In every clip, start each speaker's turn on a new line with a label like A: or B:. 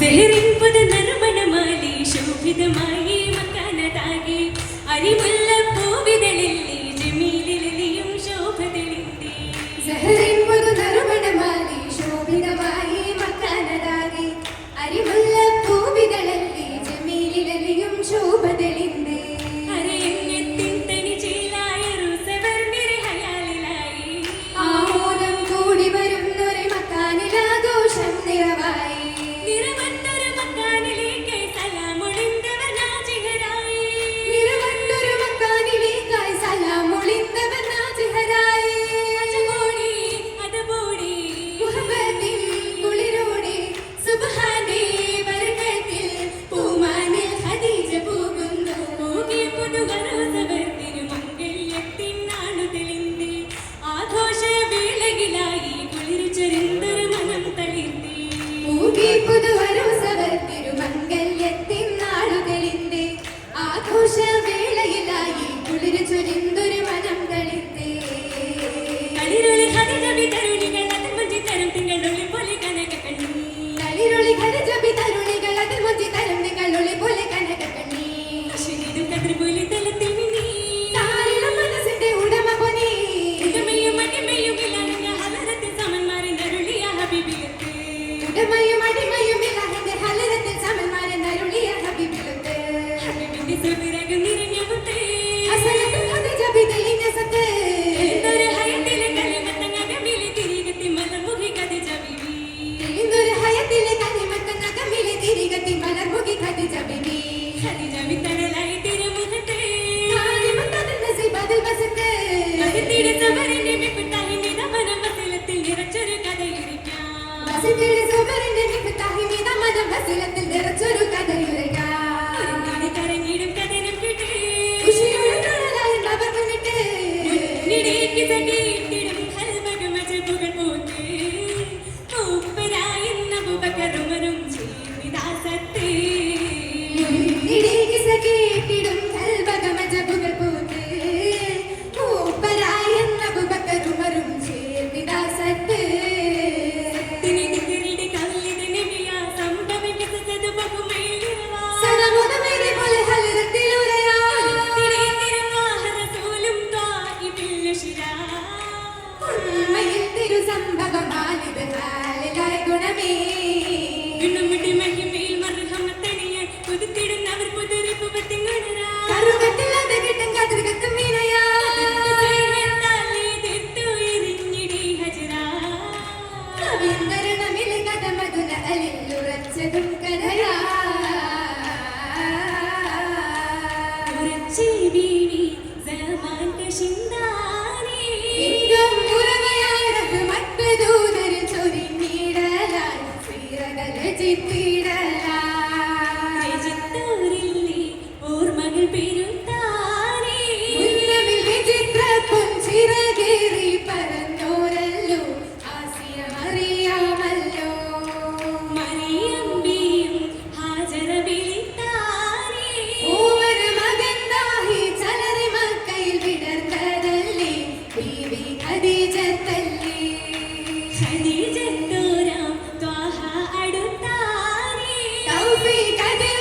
A: സിളിറിപ്പത് നിർമ്മലമായി ശോഭിതമായി മക്കാനതാകെ. അറിവ്
B: ആഘോഷ വേളയിലായി കുളിരു ചൊരിഞ്ഞ മനസ്സിലെ സുഖരന്റെ മികത്താഹി മിതമനം ഹസിലത്തിൽ നിറച്ചൊരു കഥയുരയ്ക്ക.
A: 心。ജന്തുരാം ത്വാഹ അടുത്താരേ
B: തൗഫീഖ് ദിൽ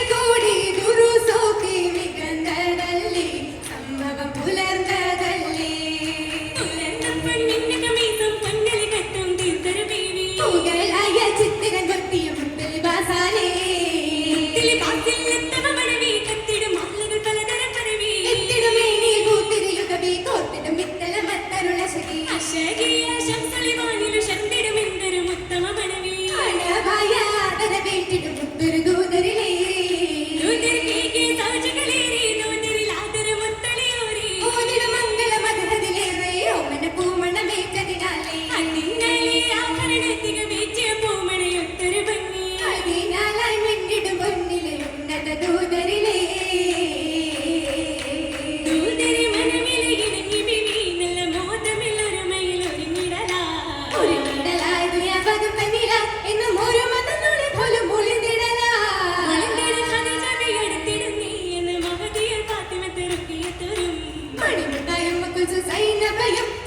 B: Bey'im